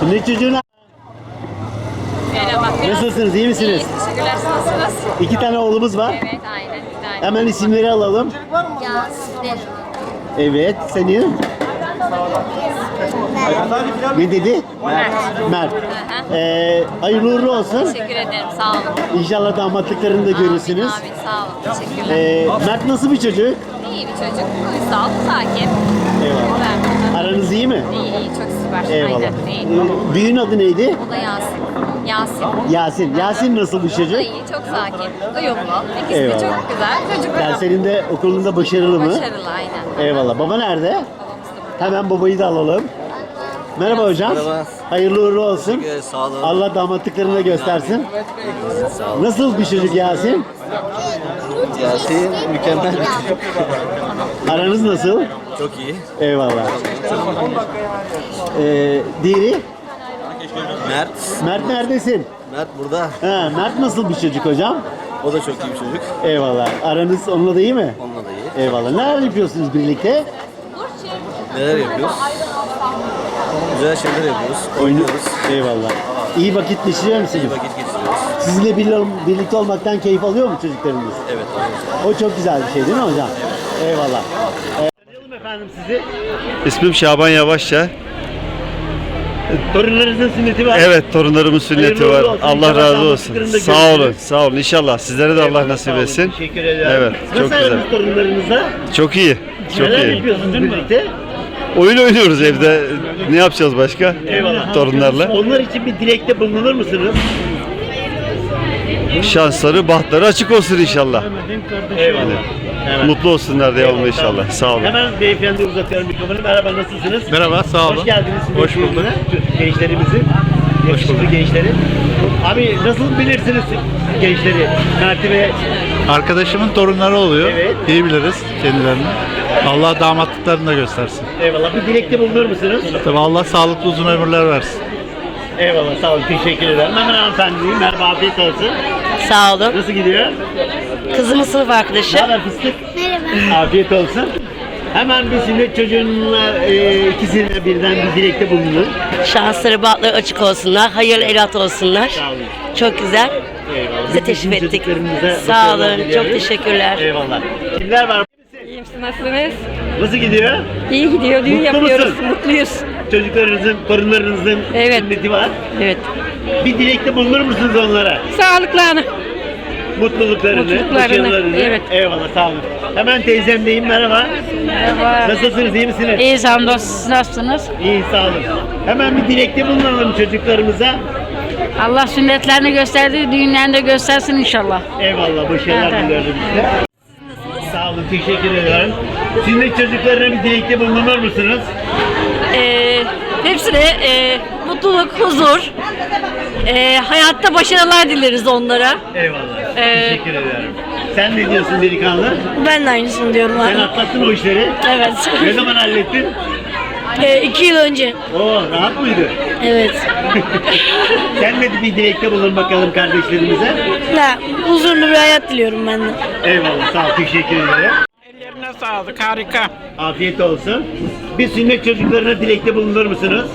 Şimdi çocuğuna. Merhaba. Nasılsınız? İyi misiniz? İyi, teşekkürler. Siz Nasılsınız? İki tane oğlumuz var. Evet, aynen. Bir. Hemen isimleri alalım. Ya. Evet, senin? Ne dedi? Mert. Mert. Aha. Ee, hayırlı uğurlu olsun. Teşekkür ederim. Sağ olun. İnşallah damatlıklarını da görürsünüz. Amin, amin. Sağ olun. Teşekkürler. Ee, Mert nasıl bir çocuk? İyi bir çocuk. Uysal, sakin. Eyvallah. Güzel. Eyvallah. Aynen. İyi. Ee, büyüğün adı neydi? O da Yasin. Yasin. Yasin. Yasin nasıl bir çocuk? iyi. Çok sakin. Uyumlu. İkisi de Eyvallah. çok güzel. Çocuklar. Derslerinde de okulunda başarılı mı? Başarılı aynen. Eyvallah. Baba nerede? Babamız da. Hemen babayı da alalım. Merhaba hocam. Merhaba. Hayırlı uğurlu olsun. Teşekkür ederiz, sağ olun. Allah damatlıklarını da göstersin. Sağ olun. Nasıl bir çocuk Yasin? Yasin mükemmel bir çocuk. Aranız nasıl? Çok iyi. Eyvallah. Ee, diğeri? Mert. Mert neredesin? Mert burada. Ha, Mert nasıl bir çocuk hocam? O da çok iyi bir çocuk. Eyvallah. Aranız onunla da iyi mi? Onunla da iyi. Eyvallah. Neler yapıyorsunuz birlikte? Neler yapıyoruz? Güzel şeyler yapıyoruz. Oynuyoruz. Eyvallah. İyi vakit geçiriyor musunuz? İyi vakit geçiriyoruz. Sizinle bir- birlikte olmaktan keyif alıyor mu çocuklarınız? Evet. alıyoruz. O çok güzel bir şey değil mi hocam? Eyvallah. Ee, efendim sizi. İsmim Şaban Yavaşça. Torunlarınızın sünneti var. Evet torunlarımın sünneti Hayırlı var. olsun. Allah İnşallah razı olsun. Sağ olun. görüşürüz. Sağ olun. İnşallah sizlere de Allah nasip etsin. Teşekkür ederim. Evet, çok Nasıl güzel. aranız torunlarınızla? Çok iyi. Çok Neler iyi. yapıyorsunuz birlikte? Oyun oynuyoruz evde. Ne yapacağız başka? Eyvallah. Torunlarla. Onlar için bir dilekte bulunur musunuz? Şansları, bahtları açık olsun inşallah. Eyvallah. Evet. Mutlu olsunlar devamlı inşallah. Sağ olun. Hemen beyefendi uzatıyorum mikrofonu. Merhaba nasılsınız? Merhaba, sağ olun. Hoş geldiniz. Hoş bulduk. Yayınına. Gençlerimizin. Yakışıklı gençleri. Abi nasıl bilirsiniz gençleri? Mert'i ve Arkadaşımın torunları oluyor. Evet. İyi biliriz kendilerini. Allah damatlıklarını da göstersin. eyvallah. Bir dilekte bulunur musunuz? Tabii Allah sağlıklı uzun ömürler versin. Eyvallah sağ olun. Teşekkür ederim. Hemen hanımefendiyim. Merhaba afiyet olsun. Sağ olun. Nasıl gidiyor? Kızımın sınıf Ne arkadaşı. haber fıstık? Merhaba. Afiyet olsun. Hemen bir sünnet çocuğunla e, ikisine birden bir dilekte bulunur. Şansları bahtları açık olsunlar. Hayırlı evlat olsunlar. Sağ olun. Çok güzel. Eyvallah. Size Biz teşrif bütün ettik. çocuklarımıza Sağ başarılar olun. diliyoruz. Çok teşekkürler. Eyvallah. Kimler var? İyiyim siz nasılsınız? Nasıl gidiyor? İyi gidiyor, düğün Mutlu yapıyoruz. musun? Mutluyuz. Çocuklarınızın, torunlarınızın Evet. sünneti var. Evet. Bir dilekte bulunur musunuz onlara? Sağlıklarını. Mutluluklarını, Mutluluklarını, başarılarını. evet. Eyvallah sağ olun. Hemen teyzemdeyim merhaba. Merhaba. Nasılsınız iyi misiniz? İyi hamdolsun. Siz nasılsınız? İyi sağ olun. Hemen bir dilekte bulunalım çocuklarımıza. Allah sünnetlerini gösterdi, düğünlerini de göstersin inşallah. Eyvallah başarılar Evet. diliyorum size. Sağ olun teşekkür ederim. Sünnet çocuklarına bir dilekte bulunur musunuz? Ee, hepsine e, mutluluk, huzur, e, hayatta başarılar dileriz onlara. Eyvallah. Ee, teşekkür ederim. Sen ne diyorsun delikanlı? Ben de aynısını diyorum Sen atlattın o işleri. Evet. Ne zaman hallettin? Ee, iki yıl önce. Oo rahat mıydı? Evet. Sen de bir dilekte bulun bakalım kardeşlerimize. Ya, huzurlu bir hayat diliyorum ben de. Eyvallah sağ ol teşekkür ederim. Sağlık, harika. Afiyet olsun. Bir sünnet çocuklarına dilekte bulunur musunuz?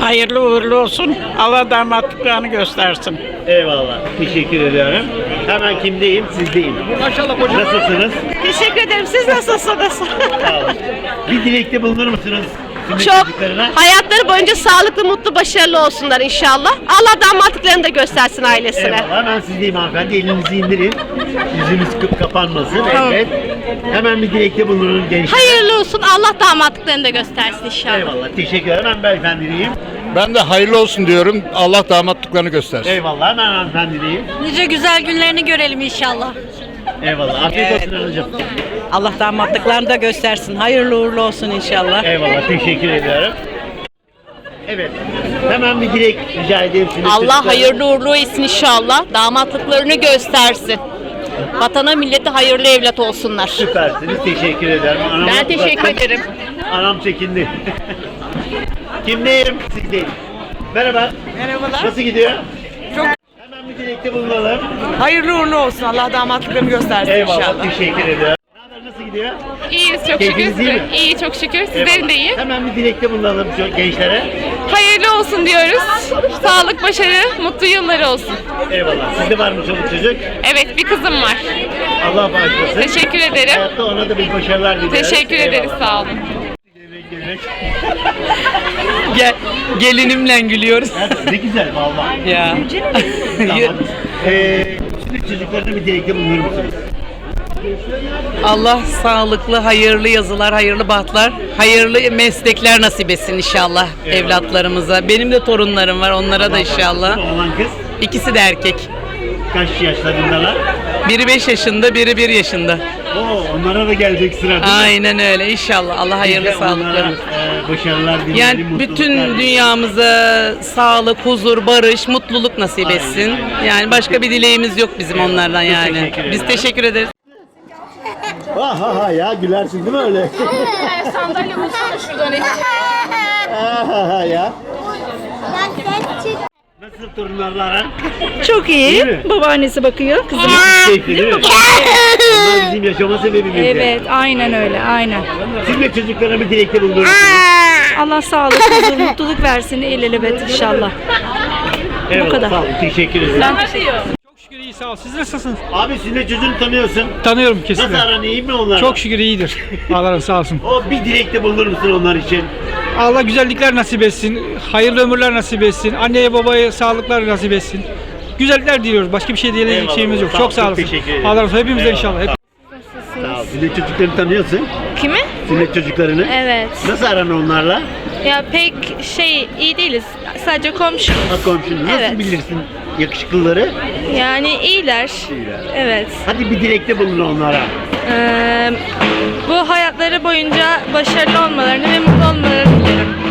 Hayırlı uğurlu olsun. Allah damatlıklarını göstersin. Eyvallah. Teşekkür ediyorum. Hemen kimdeyim? Sizdeyim. Nasılsınız? Teşekkür ederim. Siz nasılsınız? Sağ olun. Bir dilekte bulunur musunuz? Çok hayatları boyunca sağlıklı, mutlu, başarılı olsunlar inşallah. Allah damatlıklarını da göstersin ailesine. Eyvallah. Hemen sizdeyim hanımefendi. Elinizi indirin. Yüzünüz kıp kapanmasın. Evet. Hemen bir dilekte bulunun gençler. Hayırlı olsun. Allah damatlıklarını da göstersin inşallah. Eyvallah. Teşekkür ederim. Hemen beyefendiyim. Ben de hayırlı olsun diyorum. Allah damatlıklarını göstersin. Eyvallah. Hemen hanımefendiyim. Nice güzel günlerini görelim inşallah. Eyvallah. Afiyet olsun hanımcığım. Allah damatlıklarını da göstersin. Hayırlı uğurlu olsun inşallah. Eyvallah. Teşekkür ediyorum. Evet. Hemen bir dilek rica edeyim. sünnet Allah çocuklarına. hayırlı uğurlu etsin inşallah. Damatlıklarını göstersin. Vatana millete hayırlı evlat olsunlar. Süpersiniz. Teşekkür ederim. Anam Ben teşekkür ederim. Anam çekindi. Kimdeyim? Sizdeyim. Merhaba. Merhabalar. Nasıl gidiyor? Bir dilekte bulunalım. Hayırlı uğurlu olsun. Allah damatlıklarını göstersin Eyvallah. Teşekkür ederim. Ne haber? Nasıl gidiyor? İyiyiz çok Keyfiniz iyi mi? İyi çok şükür. Eyvallah. Hemen bir dilekte bulunalım şu gençlere. Hayırlı olsun diyoruz. Sağlık, başarı, mutlu yılları olsun. Eyvallah. Sizde var mı çoluk çocuk? Evet bir kızım var. Allah bağışlasın. Teşekkür ederim. Hayatta ona da bir başarılar diliyoruz. Teşekkür ederiz sağ olun. Gel, gelinimle gülüyoruz. ne güzel vallahi. Ya. Tamam. Ee, şimdi çocuklarına bir dilekte bulunur musunuz? Allah sağlıklı, hayırlı yazılar, hayırlı bahtlar, hayırlı meslekler nasip etsin inşallah evlatlarımıza. Benim de torunlarım var, onlara da inşallah. Kız İkisi de erkek. Kaç yaşlarındalar? Biri 5 yaşında, biri 1 yaşında. Oo, onlara da gelecek sıra değil mi? Aynen öyle. İnşallah Allah hayırlı Biz de onlara, sağlıklar. e, başarılar dileyelim, Yani mutluluklar bütün dileyelim. dünyamıza sağlık, huzur, barış, mutluluk nasip Aynen, etsin. aynen. Yani başka bir dileğimiz yok bizim onlardan Biz yani. teşekkür ederiz. Biz teşekkür ederiz. Ha ha ha ya gülersin değil mi öyle? Sandalye bulsana şuradan. ha ha ha ya. Nasıl torunlarla aran? Çok iyi. Mi? Babaannesi bakıyor kızım. Keyifli değil mi? Onlar bizim yaşama sebebimiz ya. Evet, aynen öyle, aynen. Siz de çocuklarına bir dilekte bulunur musunuz? Allah sağlık, huzur, mutluluk versin ilelebet inşallah. Eyvallah, kadar. Sağ olun, teşekkür ederim. Çok şükür iyi sağ ol. Siz nasılsınız? Abi siz de çocuğunu tanıyorsun. Tanıyorum Nasıl kesinlikle. aran iyi mi onlarla? Çok şükür iyidir. Allah sağ olsun. O bir dilekte bulunur musun onlar için? Allah güzellikler nasip etsin. Hayırlı ömürler nasip etsin. Anneye babaya sağlıklar nasip etsin. Güzellikler diliyoruz. Başka bir şey diyecek Eyvallah. şeyimiz yok. Sağ Çok sağ olasın. Allah razı olsun. İnşallah. Hep- Sağ ol. Siz de çocuklarını tanıyorsun. Kimi? Sünnet çocuklarını. Evet. Nasıl aran onlarla? Ya pek şey iyi değiliz. Sadece komşu. Ha komşun nasıl Evet. bilirsin yakışıklıları? Yani iyiler. İyiler. Evet. Hadi bir dilekte bulun onlara. Ee, bu hayatları boyunca başarılı olmalarını ve mutlu olmalarını dilerim.